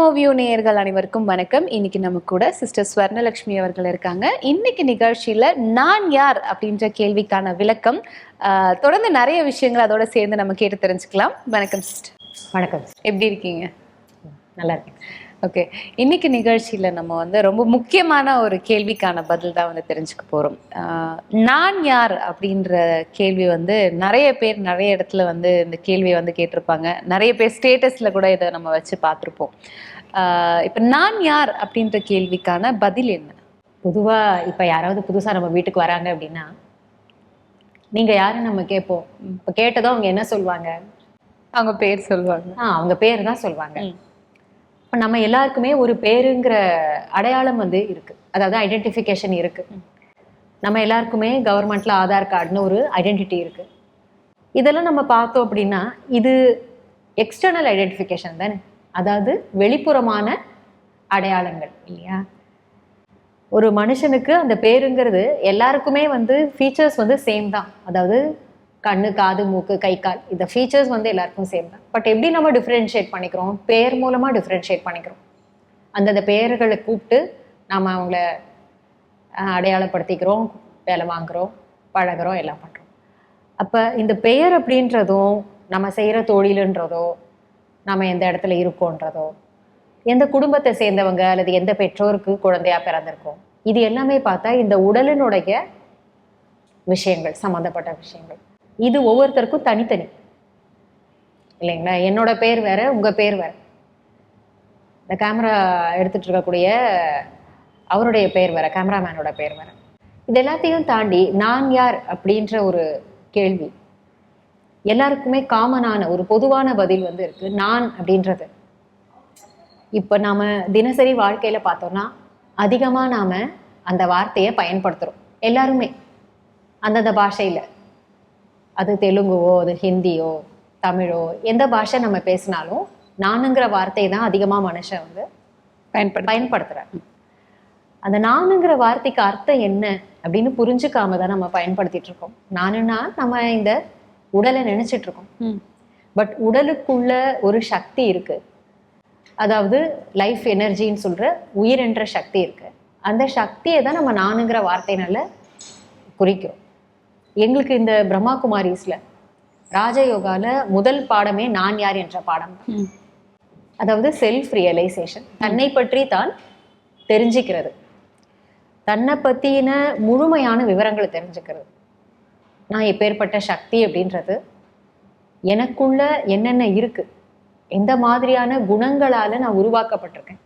சுமோவியோ நேயர்கள் அனைவருக்கும் வணக்கம். இன்னைக்கு நம்ம கூட சிஸ்டர் ஸ்வர்ணலட்சுமி அவர்கள் இருக்காங்க. இன்னைக்கு நிகழ்ச்சியில நான் யார் அப்படின்ற கேள்விக்கான விளக்கம் தொடர்ந்து நிறைய விஷயங்கள் அதோட சேர்ந்து நம்ம கேட்டு தெரிஞ்சுக்கலாம். வணக்கம் சிஸ்டர். வணக்கம் எப்படி இருக்கீங்க? நல்லா இருக்கேன். ஓகே. இன்னைக்கு நிகழ்ச்சியில நம்ம வந்து ரொம்ப முக்கியமான ஒரு கேள்விக்கான பதில் தான் வந்து தெரிஞ்சுக்க போறோம். ஆஹ், நான் யார் அப்படின்ற கேள்வி வந்து நிறைய பேர் நிறைய இடத்துல வந்து இந்த கேள்வியை வந்து கேட்டிருப்பாங்க. நிறைய பேர் ஸ்டேட்டஸ்ல கூட இதை நம்ம வச்சு பார்த்துருப்போம். இப்ப நான் யார் அப்படின்ற கேள்விக்கான பதில் என்ன? பொதுவா இப்ப யாராவது புதுசா நம்ம வீட்டுக்கு வராங்க அப்படின்னா நீங்க யாருன்னு நம்ம கேட்போம். இப்ப கேட்டதும் அவங்க என்ன சொல்லுவாங்க அவங்க பேர் சொல்லுவாங்க ஆ அவங்க பேர் தான் சொல்லுவாங்க. இப்ப நம்ம எல்லாருக்குமே ஒரு பேருங்கிற அடையாளம் வந்து இருக்கு. அதாவது ஐடென்டிஃபிகேஷன் இருக்கு. நம்ம எல்லாருக்குமே கவர்மெண்ட்ல ஆதார் கார்டுன்னு ஒரு ஐடென்டிட்டி இருக்கு. இதெல்லாம் நம்ம பார்த்தோம் அப்படின்னா இது எக்ஸ்டர்னல் ஐடென்டிஃபிகேஷன் தானே? அதாவது வெளிப்புறமான அடையாளங்கள் இல்லையா? ஒரு மனுஷனுக்கு அந்த பேருங்கிறது எல்லாருக்குமே வந்து ஃபீச்சர்ஸ் வந்து சேம் தான். அதாவது கண்ணு காது மூக்கு கை கால் இந்த ஃபீச்சர்ஸ் வந்து எல்லாருக்கும் சேம் தான். பட் எப்படி நம்ம டிஃப்ரென்ஷியேட் பண்ணிக்கிறோம்? பேர் மூலமாக டிஃப்ரென்ஷியேட் பண்ணிக்கிறோம். அந்தந்த பெயர்களை கூப்பிட்டு நாம் அவங்கள அடையாளப்படுத்திக்கிறோம் வேலை வாங்குகிறோம் பழகுறோம் எல்லாம் பண்ணுறோம் அப்போ இந்த பெயர் அப்படின்றதும் நம்ம செய்கிற தொழிலுன்றதோ நாம் எந்த இடத்துல இருக்கோன்றதோ எந்த குடும்பத்தை சேர்ந்தவங்க அல்லது எந்த பெற்றோருக்கு குழந்தையா பிறந்திருக்கோம் இது எல்லாமே பார்த்தா இந்த உடலினுடைய விஷயங்கள் சம்மந்தப்பட்ட விஷயங்கள். இது ஒவ்வொருத்தருக்கும் தனித்தனி. இல்லைங்களா? என்னோட பேர் வேற உங்க பேர் வேற. இந்த கேமரா எடுத்துட்டு இருக்கக்கூடிய அவருடைய பேர் வேற கேமராமேனோட பேர் வேற. இது எல்லாத்தையும் தாண்டி நான் யார் அப்படின்ற ஒரு கேள்வி எல்லாருக்குமே காமனான ஒரு பொதுவான பதில் வந்து இருக்கு நான் அப்படின்றது. இப்போ நாம தினசரி வாழ்க்கையில பார்த்தோம்னா அதிகமா நாம அந்த வார்த்தையை பயன்படுத்துறோம். எல்லாருமே. அந்தந்த பாஷையில. அது தெலுங்குவோ அது ஹிந்தியோ தமிழோ எந்த பாஷை நம்ம பேசினாலும் நானுங்கிற வார்த்தை தான் அதிகமா மனுஷன் வந்து பயன்படுத்த பயன்படுத்துறாங்க அந்த நானுங்கிற வார்த்தைக்கு அர்த்தம் என்ன அப்படின்னு புரிஞ்சுக்காம தான் நம்ம பயன்படுத்திட்டு இருக்கோம். நானுன்னா நம்ம இந்த உடலை நினைச்சிட்டு இருக்கோம். பட் உடலுக்குள்ள ஒரு சக்தி இருக்கு. அதாவது லைஃப் எனர்ஜின்னு சொல்ற உயிர் என்ற சக்தி இருக்கு. அந்த சக்தியை தான் நம்ம நானுங்கிற வார்த்தையினால குறிக்கிறோம். எங்களுக்கு இந்த பிரம்மா குமாரிஸ்ல ராஜயோகால முதல் பாடமே நான் யார் என்ற பாடம். அதாவது செல்ஃப் ரியலைசேஷன் தன்னை பற்றி தான் தெரிஞ்சுக்கிறது. தன்னை பத்தின முழுமையான விவரங்களை தெரிஞ்சுக்கிறது. நான் எப்பேற்பட்ட சக்தி அப்படின்றது எனக்குள்ள என்னென்ன இருக்கு? எந்த மாதிரியான குணங்களால நான் உருவாக்கப்பட்டிருக்கேன்?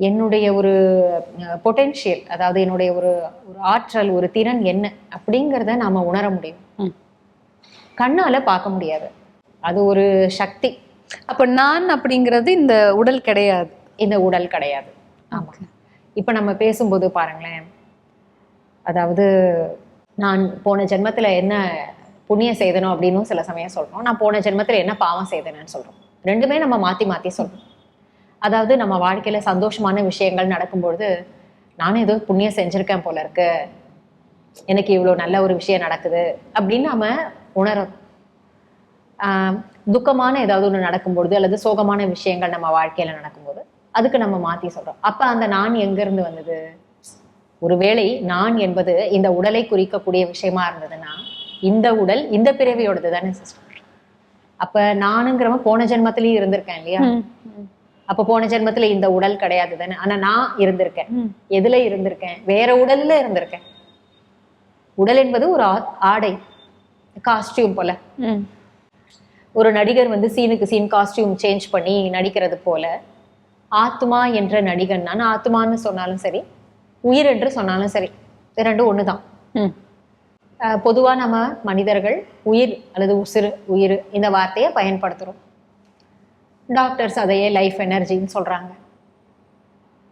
என்னுடைய ஒரு பொட்டென்ஷியல் அதாவது என்னுடைய ஒரு ஒரு ஆற்றல் ஒரு திறன் என்ன? அப்படிங்கிறத நாம உணர முடியும். கண்ணால பார்க்க முடியாது. அது ஒரு சக்தி. அப்ப நான் அப்படிங்கிறது இந்த உடல் கிடையாது. இந்த உடல் கிடையாது. ஆமா. இப்ப நம்ம பேசும்போது பாருங்களேன். அதாவது நான் போன ஜென்மத்தில் என்ன புண்ணியம் செய்தனோ அப்படின்னு சில சமயம் சொல்கிறோம் நான் போன ஜென்மத்தில் என்ன பாவம் செய்தனேன்னு சொல்கிறோம் ரெண்டுமே நம்ம மாற்றி மாற்றி சொல்கிறோம் அதாவது நம்ம வாழ்க்கையில் சந்தோஷமான விஷயங்கள் நடக்கும்பொழுது நானும் ஏதோ புண்ணியம் செஞ்சுருக்கேன் போல இருக்கு. எனக்கு இவ்வளோ நல்ல ஒரு விஷயம் நடக்குது. அப்படின்னு நம்ம உணரும் துக்கமான ஏதாவது ஒன்று நடக்கும்பொழுது அல்லது சோகமான விஷயங்கள் நம்ம வாழ்க்கையில் நடக்கும்போது அதுக்கு நம்ம மாற்றி சொல்கிறோம் அப்போ அந்த நான் எங்கேருந்து வந்தது? ஒருவேளை நான் என்பது இந்த உடலை குறிக்கக்கூடிய விஷயமா இருந்ததுன்னா இந்த உடல் இந்த பிறவியோடது தானே சிஸ்டர் அப்ப நானுங்கிறவன் போன ஜென்மத்திலயும் இருந்திருக்கேன் இல்லையா? அப்ப போன ஜென்மத்துல இந்த உடல் கிடையாது தானே. ஆனா நான் இருந்திருக்கேன். எதுல இருந்திருக்கேன்? வேற உடல்ல இருந்திருக்கேன். உடல் என்பது ஒரு ஆடை காஸ்டியூம் போல. ஒரு நடிகர் வந்து சீனுக்கு சீன் காஸ்டியூம் சேஞ்ச் பண்ணி நடிக்கிறது போல ஆத்மா என்ற நடிகன் நான் ஆத்மான்னு சொன்னாலும் சரி உயிர் என்று சொன்னாலும் சரி ரெண்டும் ஒண்ணுதான். ம். அஹ் பொதுவா நம்ம மனிதர்கள் உயிர் அல்லது உசிறு உயிர் இந்த வார்த்தையை பயன்படுத்துறோம். டாக்டர்ஸ் அதையே லைஃப் எனர்ஜின்னு சொல்றாங்க.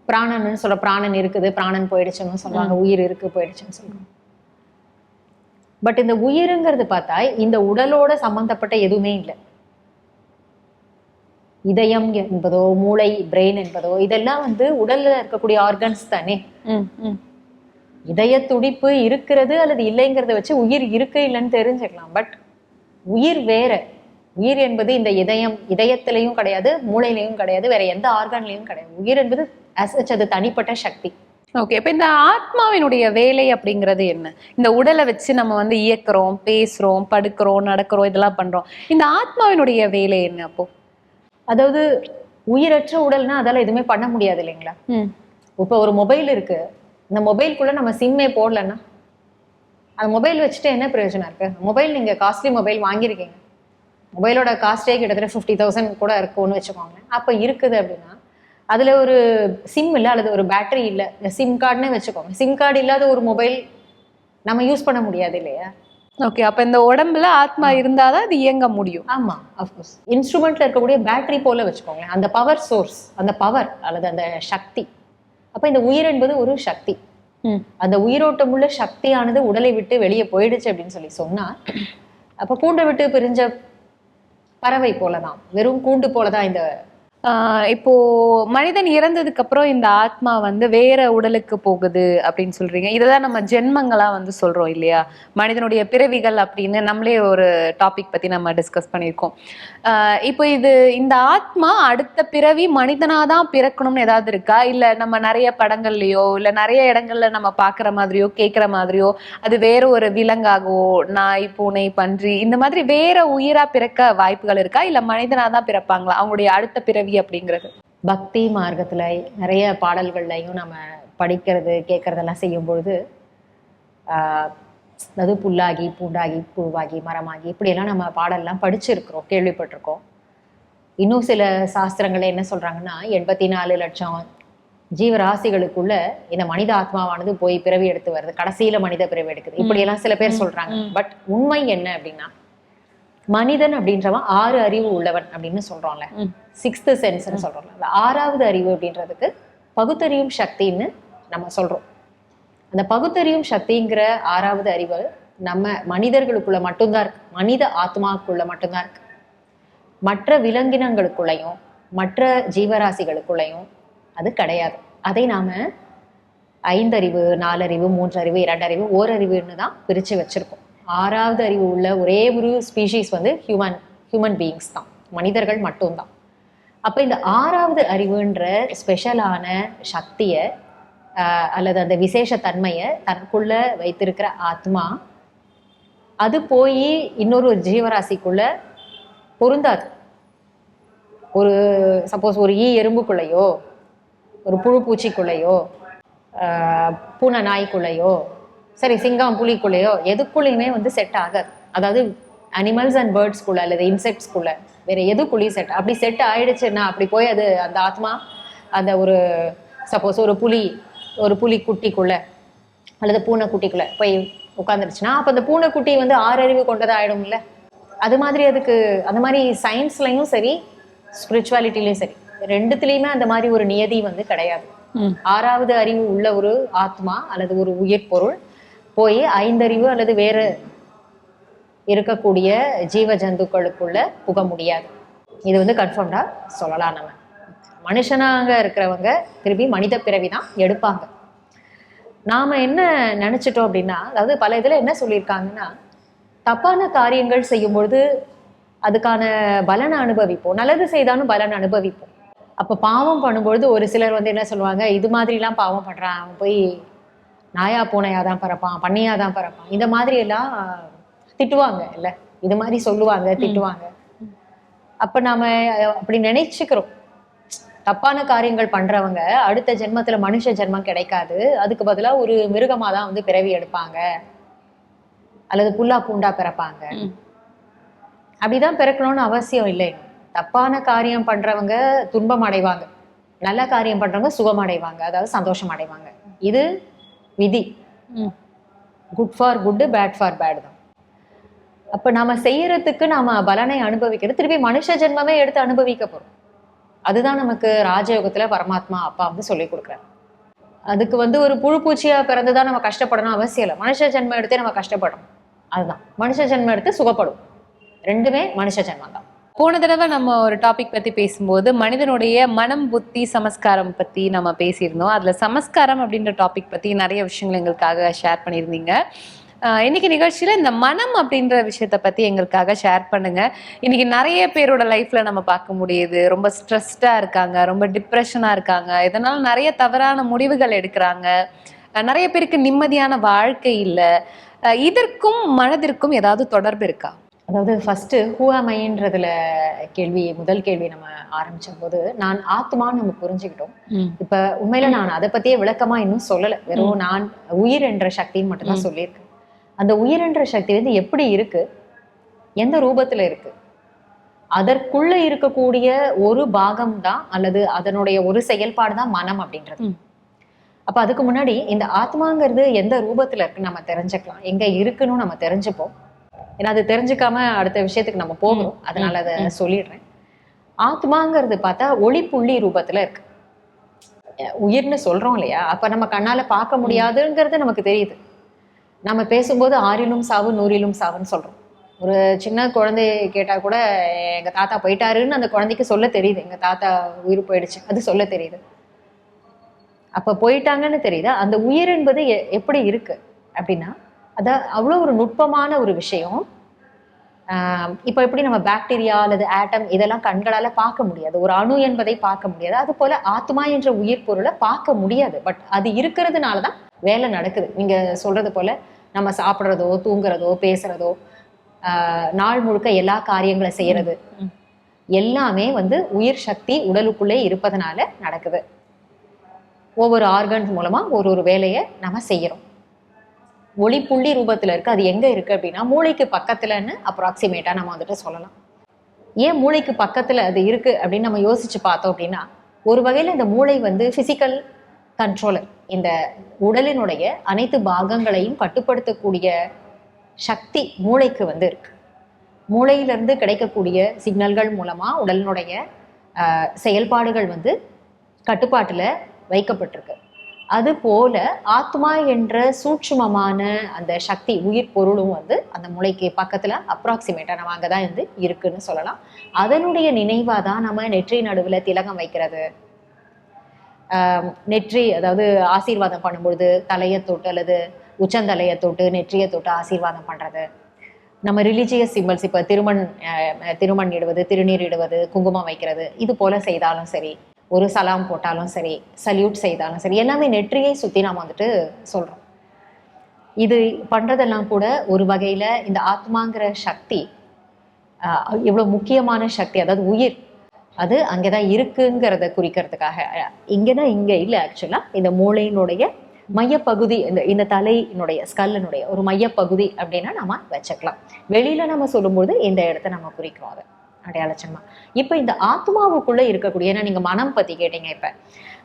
பிராணன்னு சொல்ற பிராணன் இருக்குது பிராணன் போயிடுச்சுன்னு சொல்றாங்க உயிர் இருக்கு போயிடுச்சுன்னு சொல்றாங்க. பட் இந்த உயிருங்கிறது பார்த்தா இந்த உடலோட சம்பந்தப்பட்ட எதுவுமே இல்லை. இதயம் என்பதோ மூளை பிரெயின் என்பதோ இதெல்லாம் வந்து உடல்ல இருக்கக்கூடிய ஆர்கன்ஸ் தானே. இதய துடிப்பு இருக்கிறது அல்லது இல்லைங்கிறத வச்சு உயிர் இருக்கு இல்லைன்னு தெரிஞ்சுக்கலாம். பட் உயிர் வேற. உயிர் என்பது இந்த இதயம் இதயத்திலையும் கிடையாது மூளையிலையும் கிடையாது வேற எந்த ஆர்கான்லையும் கிடையாது. உயிர் என்பது as such அது தனிப்பட்ட சக்தி. ஓகே இப்ப இந்த ஆத்மாவினுடைய வேலை அப்படிங்கிறது என்ன? இந்த உடலை வச்சு நம்ம வந்து இயக்குறோம் பேசுறோம் படுக்கிறோம் நடக்கிறோம் இதெல்லாம் பண்றோம். இந்த ஆத்மாவினுடைய வேலை என்ன அப்போ? அதாவது உயிரற்ற உடல்னா அதால எதுவுமே பண்ண முடியாது இல்லைங்களா? ம். இப்போ ஒரு மொபைல் இருக்கு. இந்த மொபைல்குள்ள நம்ம சிம்மே போடலன்னா அந்த மொபைல் வச்சுட்டு என்ன பிரயோஜனம் இருக்கு? மொபைல் நீங்க காஸ்ட்லி மொபைல் வாங்கியிருக்கீங்க. மொபைலோட காஸ்டே கிட்டத்தட்ட ஃபிஃப்டி தௌசண்ட் கூட இருக்கும்னு வச்சுக்கோங்க அப்போ இருக்குது அப்படின்னா அதுல ஒரு சிம் இல்லை அல்லது ஒரு பேட்டரி இல்லை சிம் கார்டுனே வச்சுக்கோங்க. சிம் கார்டு இல்லாத ஒரு மொபைல் நம்ம யூஸ் பண்ண முடியாது இல்லையா? ஓகே அப்ப இந்த உடம்புல ஆத்மா இருந்தாதான் அது இயங்க முடியும். ஆமா அஃப்கோர்ஸ் இன்ஸ்ட்ருமெண்ட்ல இருக்கக்கூடிய பேட்டரி போல வச்சுக்கோங்களேன். அந்த பவர் சோர்ஸ் அந்த பவர் அல்லது அந்த சக்தி. அப்ப இந்த உயிர் என்பது ஒரு சக்தி. ம். அந்த உயிரோட்டமுள்ள சக்தியானது உடலை விட்டு வெளியே போயிடுச்சு அப்படின்னு சொல்லி சொன்னா அப்ப கூண்டை விட்டு பிரிஞ்ச பறவை போலதான். வெறும் கூண்டு போலதான் இந்த இப்போ மனிதன் இறந்ததுக்கு அப்புறம் இந்த ஆத்மா வந்து வேற உடலுக்கு போகுது அப்படின்னு சொல்றீங்க. இதைதான் நம்ம ஜென்மங்களா வந்து சொல்றோம் இல்லையா? மனிதனுடைய பிறவிகள் அப்படின்னு நம்மளே ஒரு டாபிக் பத்தி நம்ம டிஸ்கஸ் பண்ணியிருக்கோம். ஆஹ் இப்போ இது இந்த ஆத்மா அடுத்த பிறவி மனிதனாதான் பிறக்கணும்னு ஏதாவது இருக்கா? இல்ல நம்ம நிறைய படங்கள்லயோ இல்ல நிறைய இடங்கள்ல நம்ம பாக்குற மாதிரியோ கேட்கிற மாதிரியோ அது வேற ஒரு விலங்காகவோ நாய் பூனை பன்றி இந்த மாதிரி வேற உயிரா பிறக்க வாய்ப்புகள் இருக்கா? இல்ல மனிதனாதான் பிறப்பாங்களா? அவங்களுடைய அடுத்த பிறவி அப்படிங்கிறது. பக்தி மார்க்கத்துல நிறைய பாடல்கள்லையும் நம்ம படிக்கிறது கேட்கறதெல்லாம் செய்யும் பொழுது அதாவது புல்லாகி பூண்டாகி புழுவாகி மரமாகி இப்படியெல்லாம் நம்ம பாடல்லாம் படிச்சிருக்கிறோம் கேள்விப்பட்டிருக்கோம். இன்னும் சில சாஸ்திரங்கள்ல என்ன சொல்றாங்கன்னா எண்பத்தி நாலு லட்சம் ஜீவராசிகளுக்குள்ள இந்த மனித ஆத்மாவானது போய் பிறவி எடுத்து வருது. கடைசியில மனித பிறவி எடுக்குது. இப்படியெல்லாம் சில பேர் சொல்றாங்க. பட் உண்மை என்ன அப்படின்னா மனிதன் அப்படின்றவன் ஆறு அறிவு உள்ளவன் அப்படின்னு சொல்றோம்ல. சிக்ஸ்த்து சென்ஸ்ன்னு சொல்கிறோம் அந்த ஆறாவது அறிவு அப்படின்றதுக்கு பகுத்தறியும் சக்தின்னு நம்ம சொல்கிறோம் அந்த பகுத்தறியும் சக்திங்கிற ஆறாவது அறிவு நம்ம மனிதர்களுக்குள்ள மட்டும்தான் இருக்கு. மனித ஆத்மாவுக்குள்ள மட்டும்தான் இருக்கு. மற்ற விலங்கினங்களுக்குள்ளையும் மற்ற ஜீவராசிகளுக்குள்ளையும் அது கிடையாது. அதை நாம ஐந்தறிவு நாலறிவு மூன்றறிவு இரண்டறிவு ஓரறிவுன்னு தான் பிரித்து வச்சுருக்கோம். ஆறாவது அறிவு உள்ள ஒரே ஒரு ஸ்பீஷீஸ் வந்து ஹியூமன் ஹியூமன் பீயிங்ஸ் தான். மனிதர்கள் மட்டும்தான். அப்போ இந்த ஆறாவது அறிவுன்ற ஸ்பெஷலான சக்தியை ஆஹ், அல்லது அந்த விசேஷ தன்மையை தனக்குள்ள வைத்திருக்கிற ஆத்மா அது போய் இன்னொரு ஒரு ஜீவராசிக்குள்ள பொருந்தாது. ஒரு சப்போஸ் ஒரு ஈ எறும்புக்குள்ளையோ ஒரு புழு பூச்சிக்குள்ளேயோ பூனை நாய்க்குள்ளையோ சரி சிங்கம் புலிக்குள்ளேயோ எதுக்குள்ளேயுமே வந்து செட் ஆகாது. அதாவது அனிமல்ஸ் அண்ட் பேர்ட்ஸ்குள்ள அல்லது இன்செக்ட்ஸ்குள்ள வேற எதுக்குள்ளேயும் செட் அப்படி செட் ஆயிடுச்சுன்னா அப்படி போய் அது அந்த ஆத்மா அந்த ஒரு சப்போஸ் ஒரு புலி ஒரு புலி குட்டிக்குள்ள அல்லது பூனை குட்டிக்குள்ள போய் உட்காந்துருச்சுன்னா அப்போ அந்த பூனைக்குட்டி வந்து ஆறறிவு கொண்டதா ஆயிடும்ல அது மாதிரி அதுக்கு அந்த மாதிரி சயின்ஸ்லையும் சரி ஸ்பிரிச்சுவாலிட்டிலையும் சரி ரெண்டுத்துலேயுமே அந்த மாதிரி ஒரு நியதி வந்து கிடையாது. ஆறாவது அறிவு உள்ள ஒரு ஆத்மா அல்லது ஒரு உயிர் பொருள் போய் ஐந்தறிவு அல்லது வேறு இருக்கக்கூடிய ஜீவ ஜந்துக்களுக்குள்ள புக முடியாது. இது வந்து கன்ஃபார்ம்டா சொல்லலாம் நம்ம. மனுஷனாக இருக்கிறவங்க திருப்பி மனித பிறவி தான் எடுப்பாங்க. நாம என்ன நினைச்சிட்டோம் அப்படின்னா அதாவது பல இதுல என்ன சொல்லியிருக்காங்கன்னா தப்பான காரியங்கள் செய்யும்பொழுது அதுக்கான பலனை அனுபவிப்போம். நல்லது செய்தாலும் பலன் அனுபவிப்போம். அப்ப பாவம் பண்ணும்பொழுது ஒரு சிலர் வந்து என்ன சொல்லுவாங்க இது மாதிரிலாம் பாவம் பண்றான். அவன் போய் நாயா பூனையாக தான் பறப்பான். பண்ணியாக தான் பறப்பான். இந்த மாதிரி எல்லாம் திட்டுவாங்க இல்ல? இது மாதிரி சொல்லுவாங்க திட்டுவாங்க. அப்ப நாம அப்படி நினைச்சுக்கிறோம். தப்பான காரியங்கள் பண்றவங்க அடுத்த ஜென்மத்துல மனுஷ ஜென்மம் கிடைக்காது. அதுக்கு பதிலா ஒரு மிருகமா தான் வந்து பிறவி எடுப்பாங்க. அல்லது புல்லா பூண்டா பிறப்பாங்க. அப்படிதான் பிறக்கணும்னு அவசியம் இல்லை. தப்பான காரியம் பண்றவங்க துன்பம் அடைவாங்க. நல்ல காரியம் பண்றவங்க சுகம் அடைவாங்க. அதாவது சந்தோஷம் அடைவாங்க. இது விதி. Good for good bad for bad தான். அப்ப நாம செய்யறதுக்கு நாம பலனை அனுபவிக்கிறது திருப்பி மனுஷ ஜென்மமே எடுத்து அனுபவிக்க போறோம். அதுதான் நமக்கு ராஜயோகத்துல பரமாத்மா அப்பா வந்து சொல்லி கொடுக்குறாரு. அதுக்கு வந்து ஒரு புழு பூச்சியா பிறந்துதான் நம்ம கஷ்டப்படணும் அவசியம் இல்லை. மனுஷ ஜென்மம் எடுத்தே நம்ம கஷ்டப்படணும். அதுதான். மனுஷ ஜென்மம் எடுத்து சுகப்படும். ரெண்டுமே மனுஷ ஜென்மம் தான். போன தடவை நம்ம ஒரு டாபிக் பத்தி பேசும்போது மனிதனுடைய மனம் புத்தி சமஸ்காரம் பத்தி நம்ம பேசியிருந்தோம். அதுல சமஸ்காரம் அப்படின்ற டாபிக் பத்தி நிறைய விஷயங்கள் எங்களுக்காக ஷேர் பண்ணியிருந்தீங்க. இன்னைக்கு நிகழ்ச்சியில இந்த மனம் அப்படின்ற விஷயத்த பத்தி எங்களுக்காக ஷேர் பண்ணுங்க. இன்னைக்கு நிறைய பேரோட லைஃப்ல நம்ம பார்க்க முடியுது. ரொம்ப ஸ்ட்ரெஸ்டா இருக்காங்க ரொம்ப டிப்ரெஷனா இருக்காங்க. இதனால நிறைய தவறான முடிவுகள் எடுக்கிறாங்க. நிறைய பேருக்கு நிம்மதியான வாழ்க்கை இல்லை. இதற்கும் மனதிற்கும் ஏதாவது தொடர்பு இருக்கா? அதாவது ஃபர்ஸ்ட் ஹூ அமைன்றதுல கேள்வி முதல் கேள்வி நம்ம ஆரம்பிச்ச போது நான் ஆத்மான்னு நம்ம புரிஞ்சுக்கிட்டோம். இப்ப உண்மையில நான் அதை பத்தியே விளக்கமா இன்னும் சொல்லல. வெறும் நான் உயிர் என்ற சக்தின்னு மட்டும்தான். சொல்லியிருக்கேன். அந்த உயிர் என்ற சக்தி வந்து எப்படி இருக்கு? எந்த ரூபத்துல இருக்கு? அதற்குள்ள இருக்கக்கூடிய ஒரு பாகம் தான் அல்லது அதனுடைய ஒரு செயல்பாடு தான் மனம் அப்படின்றது. அப்ப அதுக்கு முன்னாடி இந்த ஆத்மாங்கிறது எந்த ரூபத்துல இருக்குன்னு நம்ம தெரிஞ்சுக்கலாம். எங்க இருக்குன்னு நம்ம தெரிஞ்சுப்போம். ஏன்னா அது தெரிஞ்சுக்காம அடுத்த விஷயத்துக்கு நம்ம போகணும். அதனால அதை. சொல்லிடுறேன். ஆத்மாங்கிறது பார்த்தா ஒளி புள்ளி ரூபத்துல இருக்கு. உயிர்னு சொல்றோம் இல்லையா? அப்ப நம்ம கண்ணால பார்க்க முடியாதுங்கிறது நமக்கு தெரியுது. நம்ம பேசும்போது ஆறிலும் சாவு நூறிலும் சாவுன்னு சொல்கிறோம் ஒரு சின்ன குழந்தை கேட்டால் கூட எங்கள் தாத்தா போயிட்டாருன்னு அந்த குழந்தைக்கு சொல்ல தெரியுது. எங்கள் தாத்தா உயிர் போயிடுச்சு அது சொல்ல தெரியுது. அப்போ போயிட்டாங்கன்னு தெரியுது? அந்த உயிர் என்பது எ- எப்படி இருக்குது அப்படின்னா அது அவ்வளோ ஒரு நுட்பமான ஒரு விஷயம். இப்போ எப்படி நம்ம பாக்டீரியா அல்லது ஆட்டம் இதெல்லாம் கண்களால் பார்க்க முடியாது. ஒரு அணு என்பதை பார்க்க முடியாது. அது போல் ஆத்மா என்ற உயிர் பொருளை பார்க்க முடியாது. பட் அது இருக்கிறதுனால தான் வேலை நடக்குது. நீங்க சொல்றது போல நம்ம சாப்பிட்றதோ தூங்குறதோ பேசுறதோ ஆஹ் நாள் முழுக்க எல்லா காரியங்களை செய்யறது. ம். எல்லாமே வந்து உயிர் சக்தி உடலுக்குள்ளே இருப்பதனால நடக்குது. ஒவ்வொரு ஆர்கன்ஸ் மூலமா ஒரு ஒரு வேலையை நம்ம செய்யறோம். ஒளி புள்ளி ரூபத்துல இருக்கு. அது எங்க இருக்கு அப்படின்னா மூளைக்கு பக்கத்துலன்னு அப்ராக்சிமேட்டா நம்ம வந்துட்டு சொல்லலாம். ஏன் மூளைக்கு பக்கத்துல அது இருக்கு அப்படின்னு நம்ம யோசிச்சு பார்த்தோம் அப்படின்னா ஒரு வகையில இந்த மூளை வந்து பிசிக்கல் கண்ட்ரோலர் இந்த உடலினுடைய அனைத்து பாகங்களையும் கட்டுப்படுத்தக்கூடிய சக்தி மூளைக்கு வந்து இருக்கு. மூளையிலிருந்து கிடைக்கக்கூடிய சிக்னல்கள் மூலமா உடலினுடைய செயல்பாடுகள் வந்து கட்டுப்பாட்டில் வைக்கப்பட்டிருக்கு. அது போல ஆத்மா என்ற சூட்சுமமான அந்த சக்தி உயிர் பொருளும் வந்து அந்த மூளைக்கு பக்கத்துல அப்ராக்சிமேட்டா நம்ம அங்கதான் வந்து இருக்குன்னு சொல்லலாம். அதனுடைய நினைவா தான் நம்ம நெற்றி நடுவில் திலகம் வைக்கிறது. நெற்றி அதாவது ஆசீர்வாதம் பண்ணும்பொழுது தலையை தொட்டு அல்லது உச்சந்தலையை தொட்டு நெற்றியை தொட்டு ஆசீர்வாதம் பண்ணுறது நம்ம ரிலிஜியஸ் சிம்பிள்ஸ் இப்போ திருமண் திருமண் இடுவது திருநீர் இடுவது குங்குமம் வைக்கிறது இது போல செய்தாலும் சரி ஒரு சலாம் போட்டாலும் சரி சல்யூட் செய்தாலும் சரி எல்லாமே நெற்றியை சுற்றி நாம் வந்துட்டு சொல்கிறோம் இது பண்ணுறதெல்லாம் கூட ஒரு வகையில் இந்த ஆத்மாங்கிற சக்தி எவ்வளோ முக்கியமான சக்தி அதாவது உயிர் அது அங்கதான் இருக்குங்கிறத குறிக்கிறதுக்காக. அஹ் இங்கன்னா இங்க இல்ல ஆக்சுவலா இந்த மூளையினுடைய மையப்பகுதி இந்த இந்த தலையினுடைய ஸ்கல்லினுடைய ஒரு மையப்பகுதி அப்படின்னா நம்ம வச்சுக்கலாம். வெளியில நம்ம சொல்லும்போது இந்த இடத்த நம்ம குறிக்கிறோம் அதை அடையாளச்சமா. இப்ப இந்த ஆத்மாவுக்குள்ள இருக்கக்கூடிய ஏன்னா நீங்க மனம் பத்தி கேட்டீங்க இப்ப.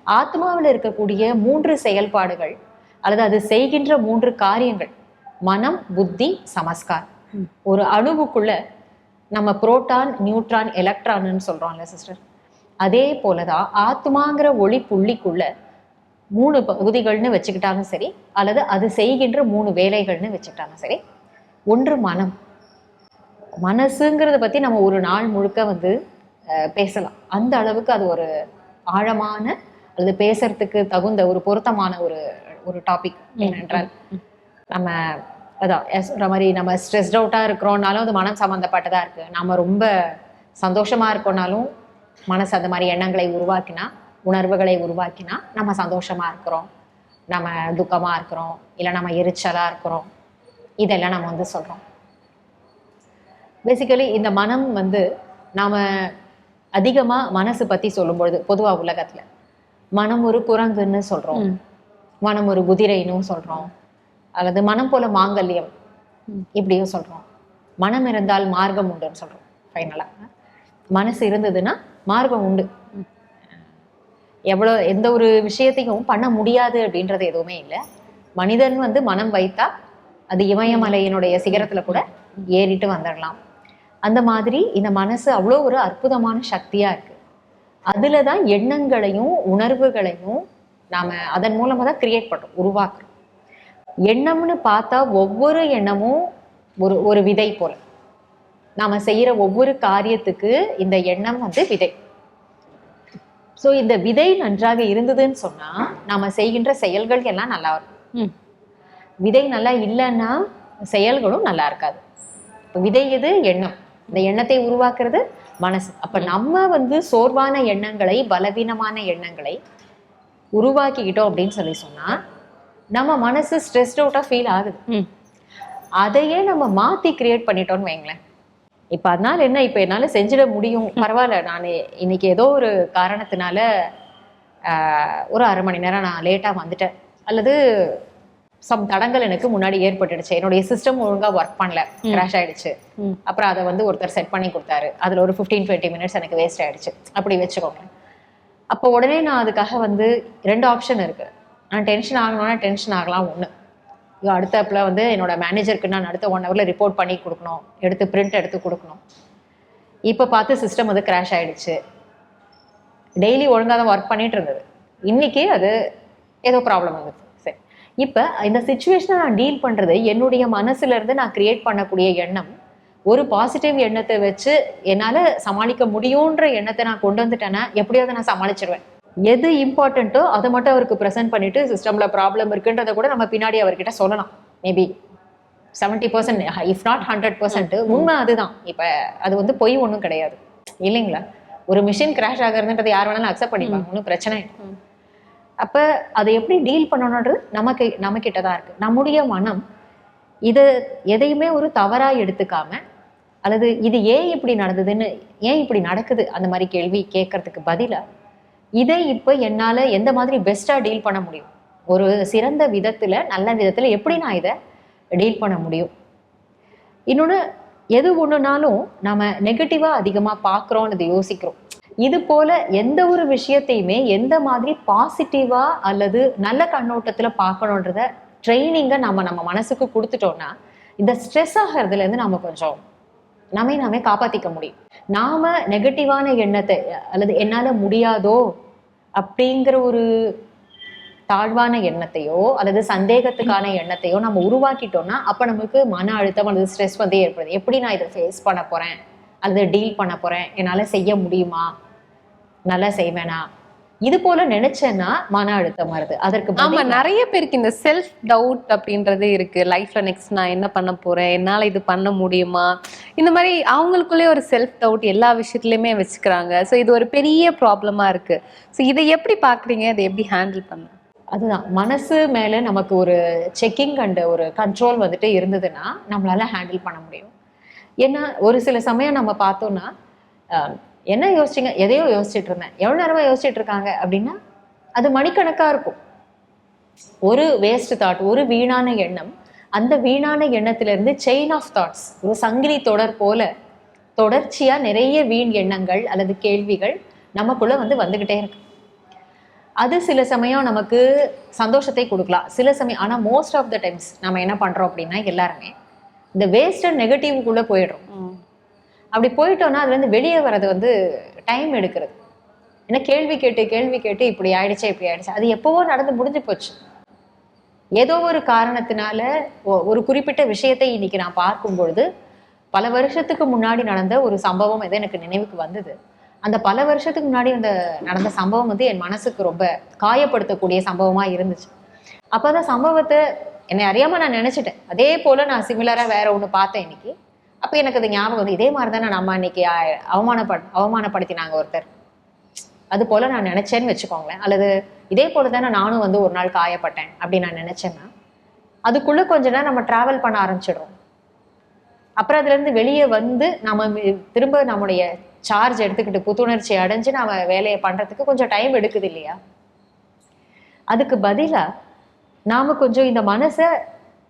ஆத்மாவில் இருக்கக்கூடிய மூன்று செயல்பாடுகள் அல்லது அது செய்கின்ற மூன்று காரியங்கள் மனம் புத்தி சமஸ்கார். ஒரு அணுவுக்குள்ள நம்ம புரோட்டான் நியூட்ரான் எலக்ட்ரான்னு சொல்றோம்ல சிஸ்டர் அதே போலதான் ஆத்மாங்கிற ஒளி புள்ளிக்குள்ள மூணு பகுதிகள்னு வச்சுக்கிட்டாலும் சரி அல்லது அது செய்கின்ற மூணு வேலைகள்னு வச்சுக்கிட்டாலும் சரி ஒன்று மனம். மனசுங்கிறத பத்தி நம்ம ஒரு நாள் முழுக்க வந்து பேசலாம். அந்த அளவுக்கு அது ஒரு ஆழமான அல்லது பேசுறதுக்கு தகுந்த ஒரு பொருத்தமான ஒரு ஒரு டாபிக் ஏனென்றால் நம்ம அதான் சொல்ற மாதிரி நம்ம ஸ்ட்ரெஸ்ட் அவுட்டாக இருக்கிறோம்னாலும் அது மனம் சம்மந்தப்பட்டதா இருக்கு. நம்ம ரொம்ப சந்தோஷமா இருக்கோம்னாலும் மனசு அந்த மாதிரி எண்ணங்களை உருவாக்கினா உணர்வுகளை உருவாக்கினா நம்ம சந்தோஷமா இருக்கிறோம். நம்ம துக்கமா இருக்கிறோம். இல்லை நம்ம எரிச்சலா இருக்கிறோம். இதெல்லாம் நம்ம வந்து சொல்றோம். பேசிக்கலி இந்த மனம் வந்து நாம அதிகமா மனசு பத்தி சொல்லும்பொழுது பொதுவா உலகத்துல மனம் ஒரு குரங்குன்னு சொல்றோம். ம். மனம் ஒரு குதிரைன்னு சொல்றோம். அல்லது மனம் போல மாங்கல்யம் இப்படியும் சொல்றோம். மனம் இருந்தால் மார்க்கம் உண்டுன்னு சொல்றோம் ஃபைனலாக மனசு இருந்ததுன்னா மார்க்கம் உண்டு. எவ்வளோ எந்த ஒரு விஷயத்தையும் பண்ண முடியாது அப்படின்றது எதுவுமே இல்லை. மனிதன் வந்து மனம் வைத்தா அது இமயமலையினுடைய சிகரத்துல கூட ஏறிட்டு வந்துடலாம் அந்த மாதிரி இந்த மனசு அவ்வளோ ஒரு அற்புதமான சக்தியாக இருக்கு. அதில் தான் எண்ணங்களையும் உணர்வுகளையும் நாம அதன் மூலமாக தான் கிரியேட் பண்ணுறோம் உருவாக்குறோம். எண்ணம்னு பார்த்தா ஒவ்வொரு எண்ணமும் ஒரு ஒரு விதை போல. நாம செய்யற ஒவ்வொரு காரியத்துக்கு இந்த எண்ணம் வந்து விதை. சோ இந்த விதை நன்றாக இருந்ததுன்னு சொன்னா நாம செய்கின்ற செயல்கள் எல்லாம் நல்லா இருக்கும். விதை நல்லா இல்லைன்னா செயல்களும் நல்லா இருக்காது. இப்ப விதை எது? எண்ணம். இந்த எண்ணத்தை உருவாக்குறது மனசு. அப்ப நம்ம வந்து சோர்வான எண்ணங்களை பலவீனமான எண்ணங்களை உருவாக்கிக்கிட்டோம் அப்படின்னு சொல்லி சொன்னா நம்ம மனசு ஸ்ட்ரெஸ்ட் அவுட்டா ஃபீல் ஆகுது. அதையே நம்ம மாத்தி கிரியேட் பண்ணிட்டோம்னு வைங்களேன். இப்ப அதனால என்ன? இப்ப என்னால செஞ்சிட முடியும். பரவாயில்ல. நான் இன்னைக்கு ஏதோ ஒரு காரணத்தினால ஒரு அரை மணி நேரம் நான் லேட்டா வந்துட்டேன். அல்லது சம் தடங்கள் எனக்கு முன்னாடி ஏற்பட்டுடுச்சு. என்னுடைய சிஸ்டம் ஒழுங்கா ஒர்க் பண்ணல. கிராஷ் ஆயிடுச்சு. அப்புறம் அதை வந்து ஒருத்தர் செட் பண்ணி கொடுத்தாரு. அதுல ஒரு 15 டுவெண்ட்டி மினிட்ஸ் எனக்கு வேஸ்ட் ஆயிடுச்சு. அப்படி வச்சுக்கோங்க. அப்போ உடனே நான் அதுக்காக வந்து ரெண்டு ஆப்ஷன் இருக்கு. நான் டென்ஷன் ஆகணும்னா டென்ஷன் ஆகலாம் ஒன்று ஐயோ, அடுத்தாப்புல வந்து என்னோட மேனேஜருக்கு நான் அடுத்த ஒன் ஹவரில் ரிப்போர்ட் பண்ணி கொடுக்கணும். எடுத்து பிரிண்ட் எடுத்து கொடுக்கணும். இப்போ பார்த்து சிஸ்டம் வந்து கிராஷ் ஆகிடுச்சு டெய்லி ஒழுங்காக தான் ஒர்க் பண்ணிகிட்டு இருந்தது. இன்னைக்கு அது ஏதோ ப்ராப்ளம் இருந்தது சரி. இப்போ இந்த சுச்சுவேஷனை நான் டீல் பண்ணுறது என்னுடைய மனசுலேருந்து நான் க்ரியேட் பண்ணக்கூடிய எண்ணம் ஒரு பாசிட்டிவ் எண்ணத்தை வச்சு என்னால் சமாளிக்க முடியுன்ற எண்ணத்தை நான் கொண்டு வந்துட்டேன்னா எப்படியாவது நான் சமாளிச்சிருவேன். எது இம்பார்ட்டண்ட்டோ அதை மட்டும் அவருக்கு ப்ரெசென்ட் பண்ணிட்டு சிஸ்டம்ல ப்ராப்ளம் இருக்குன்றதை கூட நம்ம பின்னாடி அவர்கிட்ட சொல்லலாம். Maybe seventy percent if not hundred percent உண்மை அதுதான். இப்போ அது வந்து பொய் ஒன்றும் கிடையாது. இல்லைங்களா? ஒரு மிஷின் கிராஷ் ஆகுறதுன்றதை யார் வேணாலும் அக்செப்ட் பண்ணிப்பாங்க. ஒன்றும் பிரச்சனை. அப்ப அதை எப்படி டீல் பண்ணணுன்றது நமக்கு நம்ம கிட்ட தான் இருக்கு. நம்முடைய மனம் இது எதையுமே ஒரு தவறா எடுத்துக்காம அல்லது இது ஏன் இப்படி நடந்ததுன்னு ஏன் இப்படி நடக்குது? அந்த மாதிரி கேள்வி கேட்கறதுக்கு பதிலா இதை இப்போ என்னால் எந்த மாதிரி பெஸ்ட்டாக டீல் பண்ண முடியும்? ஒரு சிறந்த விதத்தில் நல்ல விதத்தில் எப்படி நான் இதை டீல் பண்ண முடியும்? இன்னொன்று எது ஒன்றுனாலும் நம்ம நெகட்டிவாக அதிகமாக பார்க்குறோம் இதை யோசிக்கிறோம். இது போல எந்த ஒரு விஷயத்தையுமே எந்த மாதிரி பாசிட்டிவா அல்லது நல்ல கண்ணோட்டத்துல பார்க்கணுன்றத ட்ரைனிங்கை நம்ம நம்ம மனசுக்கு கொடுத்துட்டோம்னா இந்த ஸ்ட்ரெஸ் ஆகிறதுலேருந்து நம்ம கொஞ்சம் நம்மை நாமே காப்பாற்றிக்க முடியும். நாம நெகட்டிவான எண்ணத்தை அல்லது என்னால் முடியாதோ அப்படிங்கிற ஒரு தாழ்வான எண்ணத்தையோ அல்லது சந்தேகத்துக்கான எண்ணத்தையோ நம்ம உருவாக்கிட்டோம்னா அப்போ நமக்கு மன அழுத்தம் அல்லது ஸ்ட்ரெஸ் வந்து ஏற்படுது. எப்படி நான் இதை ஃபேஸ் பண்ண போகிறேன் அல்லது டீல் பண்ண போகிறேன் என்னால் செய்ய முடியுமா? நல்லா செய்வேனா? இது போல நினைச்சேன்னா மன அழுத்தம் வருது. அதற்கு ஆமா நிறைய பேருக்கு இந்த செல்ஃப் டவுட் அப்படின்றது இருக்கு. லைஃப்ல நெக்ஸ்ட் நான் என்ன பண்ண போறேன்? என்னால இது பண்ண முடியுமா? இந்த மாதிரி அவங்களுக்குள்ளே ஒரு செல்ஃப் டவுட் எல்லா விஷயத்துலயுமே வச்சுக்கிறாங்க. ஸோ இது ஒரு பெரிய ப்ராப்ளமா இருக்கு. ஸோ இதை எப்படி பாக்குறீங்க? இதை எப்படி ஹேண்டில் பண்ண? அதுதான். மனசு மேல நமக்கு ஒரு செக்கிங் அண்ட் ஒரு கண்ட்ரோல் வந்துட்டு இருந்ததுன்னா நம்மளால ஹேண்டில் பண்ண முடியும். ஏன்னா ஒரு சில சமயம் நம்ம பார்த்தோம்னா என்ன யோசிச்சிங்க? எதையோ யோசிச்சுட்டு இருந்தேன். எவ்வளோ நேரமாக யோசிச்சுட்டு இருக்காங்க அப்படின்னா அது மணிக்கணக்காக இருக்கும். ஒரு வேஸ்ட் தாட் ஒரு வீணான எண்ணம் அந்த வீணான எண்ணத்திலிருந்து செயின் ஆஃப் தாட்ஸ் ஒரு சங்கிலி தொடர் போல தொடர்ச்சியாக நிறைய வீண் எண்ணங்கள் அல்லது கேள்விகள் நமக்குள்ளே வந்து வந்துக்கிட்டே இருக்கு. அது சில சமயம் நமக்கு சந்தோஷத்தை கொடுக்கலாம். சில சமயம் ஆனால் மோஸ்ட் ஆஃப் த டைம்ஸ் நம்ம என்ன பண்ணுறோம் அப்படின்னா எல்லாருமே இந்த வேஸ்ட் அண்ட் நெகட்டிவ்குள்ளே போயிடுறோம். அப்படி போயிட்டோம்னா அதுலேருந்து வெளியே வர்றது வந்து டைம் எடுக்கிறது. ஏன்னா கேள்வி கேட்டு கேள்வி கேட்டு இப்படி ஆயிடுச்சே இப்படி ஆயிடுச்சு. அது எப்போவோ நடந்து முடிஞ்சு போச்சு. ஏதோ ஒரு காரணத்தினால ஒ- ஒரு குறிப்பிட்ட விஷயத்தை இன்னைக்கு நான் பார்க்கும் பொழுது பல வருஷத்துக்கு முன்னாடி நடந்த ஒரு சம்பவம் எது எனக்கு நினைவுக்கு வந்தது. அந்த பல வருஷத்துக்கு முன்னாடி அந்த நடந்த சம்பவம் வந்து என் மனசுக்கு ரொம்ப காயப்படுத்தக்கூடிய சம்பவமா இருந்துச்சு. அப்போ அந்த சம்பவத்தை என்னை அறியாம நான் நினைச்சிட்டேன். அதே போல நான் சிமிலரா வேற ஒன்று பார்த்தேன் இன்னைக்கு. அப்போ எனக்கு அது ஞாபகம் வந்து இதே மாதிரி தானே நம்ம அன்னைக்கு அவமானப்பட் அவமானப்படுத்தினாங்க ஒருத்தர். அது போல் நான் நினச்சேன்னு வச்சுக்கோங்களேன். அல்லது இதே போல் தானே நானும் வந்து ஒரு நாள் காயப்பட்டேன் அப்படின்னு நான் நினச்சேன்னா அதுக்குள்ளே கொஞ்ச நேரம் நம்ம ட்ராவல் பண்ண ஆரம்பிச்சிடுறோம். அப்புறம் அதுலேருந்து வெளியே வந்து நம்ம திரும்ப நம்முடைய சார்ஜ் எடுத்துக்கிட்டு புத்துணர்ச்சி அடைஞ்சு நம்ம வேலையை பண்ணுறதுக்கு கொஞ்சம் டைம் எடுக்குது இல்லையா? அதுக்கு பதிலாக நாம் கொஞ்சம் இந்த மனசை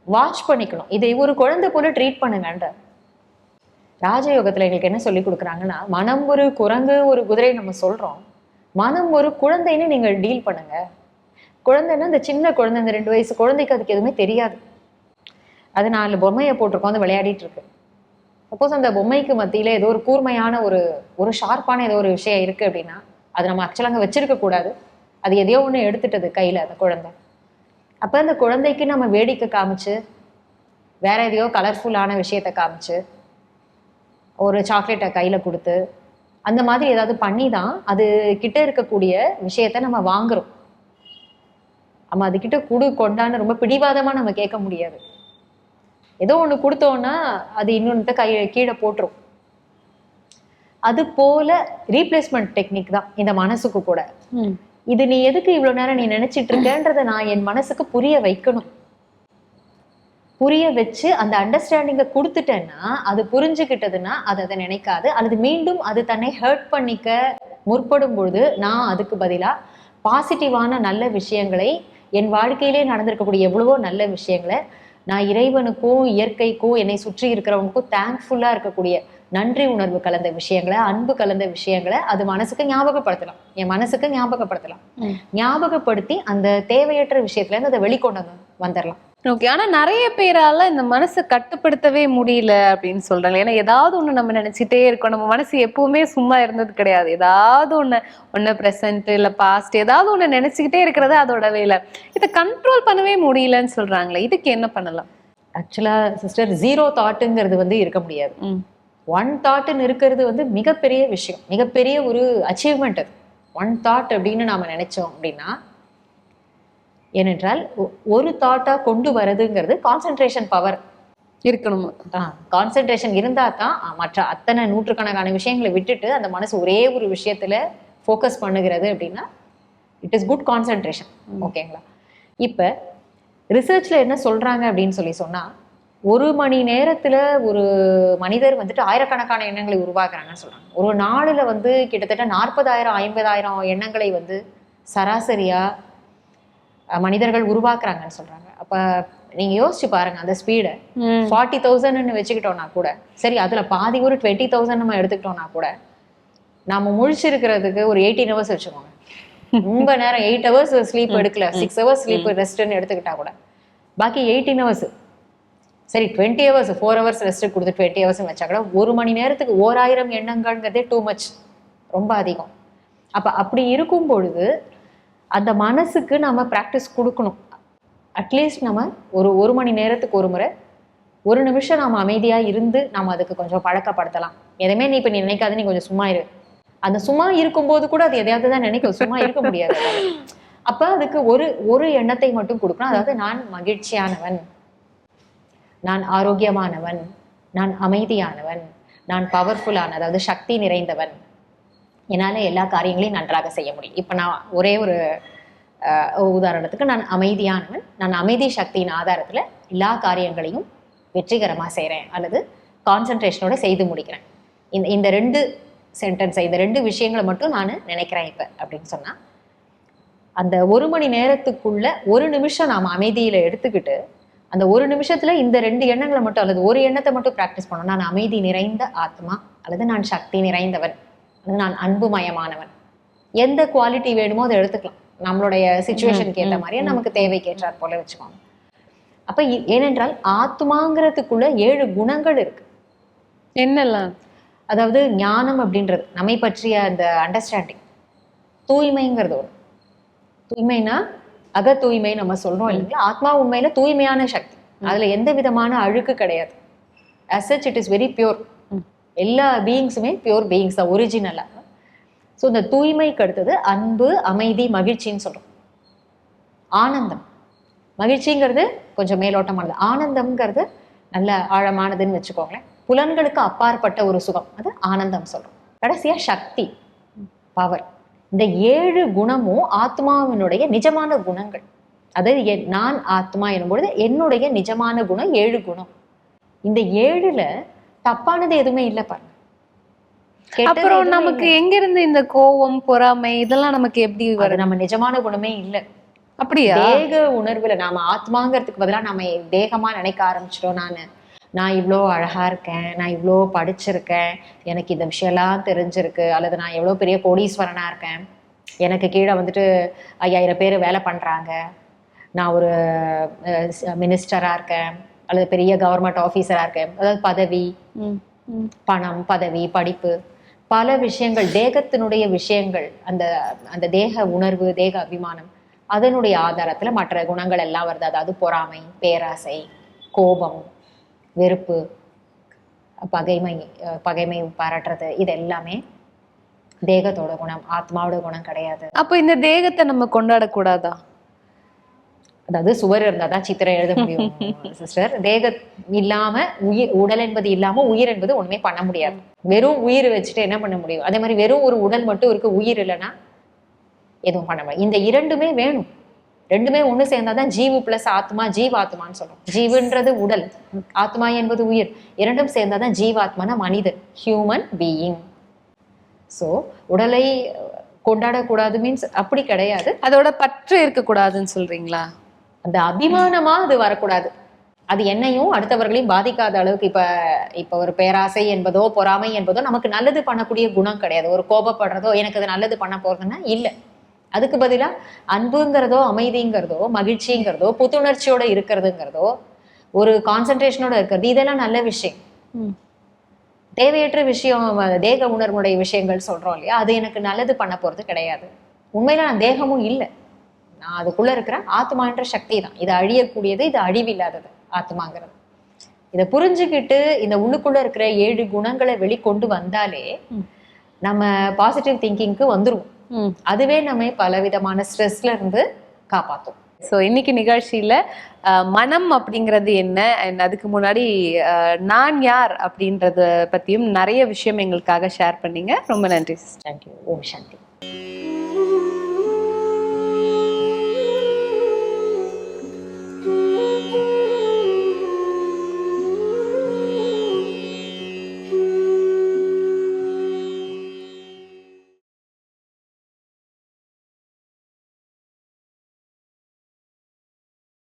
வாட்ச் பண்ணிக்கணும். இதை ஒரு குழந்தை போல ட்ரீட் பண்ணுங்கன்ற. ராஜயோகத்தில் எங்களுக்கு என்ன சொல்லி கொடுக்குறாங்கன்னா மனம் ஒரு குரங்கு ஒரு குதிரை நம்ம சொல்கிறோம் மனம் ஒரு குழந்தைன்னு நீங்கள் டீல் பண்ணுங்க. குழந்தைன்னா இந்த சின்ன குழந்தை இந்த ரெண்டு வயசு குழந்தைக்கு அதுக்கு எதுவுமே தெரியாது. அது நாலு பொம்மையை போட்டிருக்கோம் அது விளையாடிட்டு இருக்கு. சப்போஸ் அந்த பொம்மைக்கு மத்தியில் ஏதோ ஒரு கூர்மையான ஒரு ஒரு ஷார்ப்பான ஏதோ ஒரு விஷயம் இருக்குது அப்படின்னா அது நம்ம ஆக்சுவலாக அங்கே வச்சிருக்க கூடாது. அது எதையோ ஒன்று எடுத்துட்டது கையில் அந்த குழந்தை. அப்போ அந்த குழந்தைக்கு நம்ம வேடிக்கை காமிச்சு வேற எதையோ கலர்ஃபுல்லான விஷயத்த காமிச்சு ஒரு சாக்லேட்டை கையில கொடுத்து அந்த மாதிரி ஏதாவது பண்ணி தான் அது கிட்ட இருக்கக்கூடிய விஷயத்த நம்ம வாங்குறோம். நம்ம அதுகிட்ட குடு கொண்டான்னு ரொம்ப பிடிவாதமா நம்ம கேட்க முடியாது. ஏதோ ஒண்ணு கொடுத்தோம்னா அது இன்னொன்னு கை கீழே போட்டுரும். அது போல ரீப்ளேஸ்மெண்ட் டெக்னிக் தான் இந்த மனசுக்கு கூட. இது நீ எதுக்கு இவ்வளவு நேரம் நீ நினைச்சிட்டு இருக்கன்றத நான் என் மனசுக்கு புரிய வைக்கணும். புரிய வச்சு அந்த அண்டர்ஸ்டாண்டிங்கை கொடுத்துட்டேன்னா அது புரிஞ்சுக்கிட்டதுன்னா அது அதை நினைக்காது. அல்லது மீண்டும் அது தன்னை ஹர்ட் பண்ணிக்க முற்படும் பொழுது நான் அதுக்கு பதிலா பாசிட்டிவான நல்ல விஷயங்களை என் வாழ்க்கையிலே நடந்திருக்கக்கூடிய எவ்வளவோ நல்ல விஷயங்களை நான் இறைவனுக்கும் இயற்கைக்கும் என்னை சுற்றி இருக்கிறவங்களுக்கும் தேங்க்ஃபுல்லா இருக்கக்கூடிய நன்றி உணர்வு கலந்த விஷயங்களை அன்பு கலந்த விஷயங்களை அது மனசுக்கு ஞாபகப்படுத்தலாம். என் மனசுக்கு ஞாபகப்படுத்தலாம். ஞாபகப்படுத்தி அந்த தேவையற்ற விஷயத்துல இருந்து அதை வெளிக்கொண்டு வந்து வந்துடலாம் ஓகே. ஆனா நிறைய பேரால இந்த மனசை கட்டுப்படுத்தவே முடியல அப்படின்னு சொல்றாங்க. ஏன்னா ஏதாவது ஒண்ணு நம்ம நினைச்சிட்டே இருக்கோம். நம்ம மனசு எப்பவுமே சும்மா இருந்தது கிடையாது. ஏதாவது ஒண்ணு ஒண்ணு ப்ரெசன்ட் இல்ல பாஸ்ட் ஏதாவது ஒண்ணு நினைச்சுக்கிட்டே இருக்கிறது அதோட வேலை. இதை கண்ட்ரோல் பண்ணவே முடியலன்னு சொல்றாங்களே இதுக்கு என்ன பண்ணலாம்? ஆக்சுவலா சிஸ்டர் ஜீரோ தாட்டுங்கிறது வந்து இருக்க முடியாது. ம். ஒன் தாட்னு இருக்கிறது வந்து மிகப்பெரிய விஷயம். மிகப்பெரிய ஒரு அச்சீவ்மெண்ட் அது. ஒன் தாட் அப்படின்னு நாம நினைச்சோம் அப்படின்னா ஏனென்றால் ஒரு தாட்டா கொண்டு வரதுங்கிறது கான்சென்ட்ரேஷன் பவர் இருக்கணும்? கான்சென்ட்ரேஷன் இருந்தா தான் மற்ற அத்தனை நூற்றுக்கணக்கான விஷயங்களை விட்டுட்டு அந்த மனசு ஒரே ஒரு விஷயத்துல ஃபோக்கஸ் பண்ணுகிறது அப்படின்னா இட் இஸ் குட் கான்சென்ட்ரேஷன் ஓகேங்களா? இப்போ ரிசர்ச்ல என்ன சொல்றாங்க அப்படின்னு சொல்லி சொன்னா ஒரு மணி நேரத்துல ஒரு மனிதர் வந்துட்டு ஆயிரக்கணக்கான எண்ணங்களை உருவாக்குறாங்கன்னு சொல்றாங்க. ஒரு நாளுல வந்து கிட்டத்தட்ட நாற்பதாயிரம் ஐம்பதாயிரம் எண்ணங்களை வந்து சராசரியா அஹ், மனிதர்கள் உருவாக்குறாங்கன்னு சொல்றாங்க. அப்ப நீங்க யோசிச்சு பாருங்க அந்த ஸ்பீடை. ஃபார்ட்டி தௌசண்ட்னு வச்சுக்கிட்டோம்னா கூட சரி அதுல பாதி ஒரு டுவெண்ட்டி தௌசண்ட் நம்ம எடுத்துக்கிட்டோம்னா கூட நாம முழிச்சிருக்கிறதுக்கு ஒரு எயிட்டீன் ஹவர்ஸ் வச்சுக்கோங்க. ரொம்ப நேரம் எயிட் ஹவர்ஸ் ஸ்லீப் எடுக்கல சிக்ஸ் ஹவர்ஸ் ஸ்லீப் ரெஸ்ட்னு எடுத்துக்கிட்டா கூட. பாக்கி எயிட்டீன் ஹவர்ஸ் சரி twenty hours four hours rest கொடுத்து டுவெண்ட்டி ஹவர்ஸ் வச்சா கூட ஒரு மணி நேரத்துக்கு ஓராயிரம் எண்ணங்கள்ங்கிறதே டூ மச் ரொம்ப அதிகம். அப்ப அப்படி இருக்கும் பொழுது அந்த மனசுக்கு நம்ம ப்ராக்டிஸ் கொடுக்கணும். அட்லீஸ்ட் நம்ம ஒரு ஒரு மணி நேரத்துக்கு ஒரு முறை ஒரு நிமிஷம் நாம அமைதியா இருந்து நாம அதுக்கு கொஞ்சம் பழக்கப்படுத்தலாம். எதையுமே நீ இப்ப நீ நினைக்காது நீ கொஞ்சம் சும்மா இரு. அந்த சும்மா இருக்கும்போது கூட அது எதையாவது தான் நினைக்கும். சும்மா இருக்க முடியாது அப்போ அப்ப அதுக்கு ஒரு ஒரு எண்ணத்தை மட்டும் கொடுக்கணும். அதாவது நான் மகிழ்ச்சியானவன். நான் ஆரோக்கியமானவன். நான் அமைதியானவன். நான் பவர்ஃபுல்லான அதாவது சக்தி நிறைந்தவன். என்னால எல்லா காரியங்களையும் நன்றாக செய்ய முடியும். இப்ப நான் ஒரே ஒரு உதாரணத்துக்கு நான் அமைதியானவன். நான் அமைதி சக்தியின் ஆதாரத்துல எல்லா காரியங்களையும் வெற்றிகரமா செய்கிறேன் அல்லது கான்சென்ட்ரேஷனோட செய்து முடிக்கிறேன். இந்த இந்த ரெண்டு சென்டென்ஸை இந்த ரெண்டு விஷயங்களை மட்டும் நான் நினைக்கிறேன் இப்ப அப்படின்னு சொன்னா அந்த ஒரு மணி நேரத்துக்குள்ள ஒரு நிமிஷம் நாம அமைதியில எடுத்துக்கிட்டு அந்த ஒரு நிமிஷத்துல இந்த ரெண்டு எண்ணங்களை மட்டும் அல்லது ஒரு எண்ணத்தை மட்டும் பிராக்டிஸ் பண்ணணும் நான் அமைதி நிறைந்த ஆத்மா அல்லது நான் சக்தி நிறைந்தவன். நான் அன்புமயமானவன். எந்த குவாலிட்டி வேணுமோ அதை எடுத்துக்கலாம். நம்மளுடைய சுச்சுவேஷனுக்கு ஏற்ற மாதிரியே நமக்கு தேவைக்கு ஏற்றாற் போல வச்சுக்கோங்க. அப்ப ஏனென்றால் ஆத்மாங்கிறதுக்குள்ள ஏழு குணங்கள் இருக்கு. என்னெல்லாம்? அதாவது ஞானம் அப்படின்றது நம்மை பற்றிய அந்த அண்டர்ஸ்டாண்டிங் தூய்மைங்கிறது ஒண்ணு. தூய்மைனா அக தூய்மை நம்ம சொல்றோம் இல்லைங்களா? ஆத்மா உண்மையில தூய்மையான சக்தி. அதுல எந்த விதமான அழுக்கு கிடையாது. As such it is very pure எல்லா பீயிங்ஸுமே பியூர் பீயிங்ஸ் தான் ஒரிஜினலா ஸோ இந்த தூய்மைக்கு அடுத்தது அன்பு அமைதி மகிழ்ச்சின்னு சொல்றோம். ஆனந்தம். மகிழ்ச்சிங்கிறது கொஞ்சம் மேலோட்டமானது. ஆனந்தம்ங்கிறது நல்ல ஆழமானதுன்னு வச்சுக்கோங்களேன். புலன்களுக்கு அப்பாற்பட்ட ஒரு சுகம். அது ஆனந்தம் சொல்றோம். கடைசியா சக்தி பவர் இந்த ஏழு குணமும் ஆத்மாவினுடைய நிஜமான குணங்கள். அதாவது என்- நான் ஆத்மா எனும்பொழுது என்னுடைய நிஜமான குணம் ஏழு குணம். இந்த ஏழில் தப்பானது எதுவுமே இல்லை பாருங்க. அப்புறம் நமக்கு எங்க இருந்து இந்த கோவம் பொறாமை இதெல்லாம் நமக்கு எப்படி வரும் நம்ம நிஜமான குணமே இல்லை. அப்படியா? தேக உணர்வுல நாம ஆத்மாங்கிறதுக்கு பதிலா நாம தேகமா நினைக்க ஆரம்பிச்சிட்டோம் நானு. நான் இவ்வளோ அழகா இருக்கேன் நான் இவ்வளோ படிச்சிருக்கேன் எனக்கு இந்த விஷயம்லாம் தெரிஞ்சிருக்கு அல்லது நான் எவ்வளோ பெரிய கோடீஸ்வரனா இருக்கேன். எனக்கு கீழே வந்துட்டு ஐயாயிரம் பேர் வேலை பண்றாங்க. நான் ஒரு மினிஸ்டரா இருக்கேன். அல்லது பெரிய கவர்மெண்ட் ஆஃபீஸரா இருக்கேன். அதாவது பதவி. பணம் பதவி படிப்பு பல விஷயங்கள் தேகத்தினுடைய விஷயங்கள் அந்த அந்த தேக உணர்வு தேக அபிமானம் அதனுடைய ஆதாரத்துல மற்ற குணங்கள் எல்லாம் வருது. அதாவது பொறாமை பேராசை கோபம் வெறுப்பு பகைமை பகைமை பாராட்டுறது இது எல்லாமே தேகத்தோட குணம் ஆத்மாவோட குணம் கிடையாது. அப்போ இந்த தேகத்தை நம்ம கொண்டாடக்கூடாதா? அதாவது சுவர் இருந்தா தான் சித்திரம் எழுத முடியும் சிஸ்டர் தேக இல்லாம உயிர் உடல் என்பது இல்லாம உயிர் என்பது ஒண்ணுமே பண்ண முடியாது. வெறும் உயிர் வச்சுட்டு என்ன பண்ண முடியும்? அதே மாதிரி வெறும் ஒரு உடல் மட்டும் இருக்கு உயிர் இல்லைன்னா எதுவும் பண்ண முடியாது. இந்த இரண்டுமே வேணும். ரெண்டுமே ஒண்ணு சேர்ந்தாதான் ஜீவு பிளஸ் ஆத்மா ஜீவாத்மான்னு சொல்றோம். ஜீவுன்றது உடல் ஆத்மா என்பது உயிர். இரண்டும் சேர்ந்தாதான் ஜீவாத்மான மனிதன் ஹியூமன் பீயிங் ஸோ உடலை கொண்டாடக்கூடாது மீன்ஸ் அப்படி கிடையாது. அதோட பற்று இருக்கக்கூடாதுன்னு சொல்றீங்களா? அந்த அபிமானமா அது வரக்கூடாது. அது என்னையும் அடுத்தவர்களையும் பாதிக்காத அளவுக்கு இப்ப இப்ப ஒரு பேராசை என்பதோ பொறாமை என்பதோ நமக்கு நல்லது பண்ணக்கூடிய குணம் கிடையாது. ஒரு கோபப்படுறதோ எனக்கு அது நல்லது பண்ண போறதுன்னா இல்ல. அதுக்கு பதிலா அன்புங்கிறதோ அமைதிங்கிறதோ மகிழ்ச்சிங்கிறதோ புத்துணர்ச்சியோட இருக்கிறதுங்கிறதோ ஒரு கான்சென்ட்ரேஷனோட இருக்கிறது இதெல்லாம் நல்ல விஷயம். ம். தேவையற்ற விஷயம் தேக உணர்வுடைய விஷயங்கள் சொல்றோம் இல்லையா? அது எனக்கு நல்லது பண்ண போறது கிடையாது. உண்மையில நான் தேகமும் இல்லை. நான் அதுக்குள்ள இருக்கிற ஆத்மான்ற சக்தி தான் இது அழியக்கூடியது இது அழிவில்லாதது ஆத்மாங்கிறது இதை புரிஞ்சுக்கிட்டு இந்த உள்ளுக்குள்ள இருக்கிற ஏழு குணங்களை வெளிக்கொண்டு வந்தாலே. நம்ம பாசிட்டிவ் திங்கிங்க்கு வந்துருவோம். அதுவே நம்ம பலவிதமான ஸ்ட்ரெஸ்ல இருந்து காப்பாத்தும். ஸோ இன்னைக்கு நிகழ்ச்சியில மனம் அப்படிங்கிறது என்ன? அண்ட் அதுக்கு முன்னாடி நான் யார் அப்படின்றத பத்தியும் நிறைய விஷயம் எங்களுக்காக ஷேர் பண்ணீங்க. ரொம்ப நன்றி தேங்க்யூ ஓம் சாந்தி.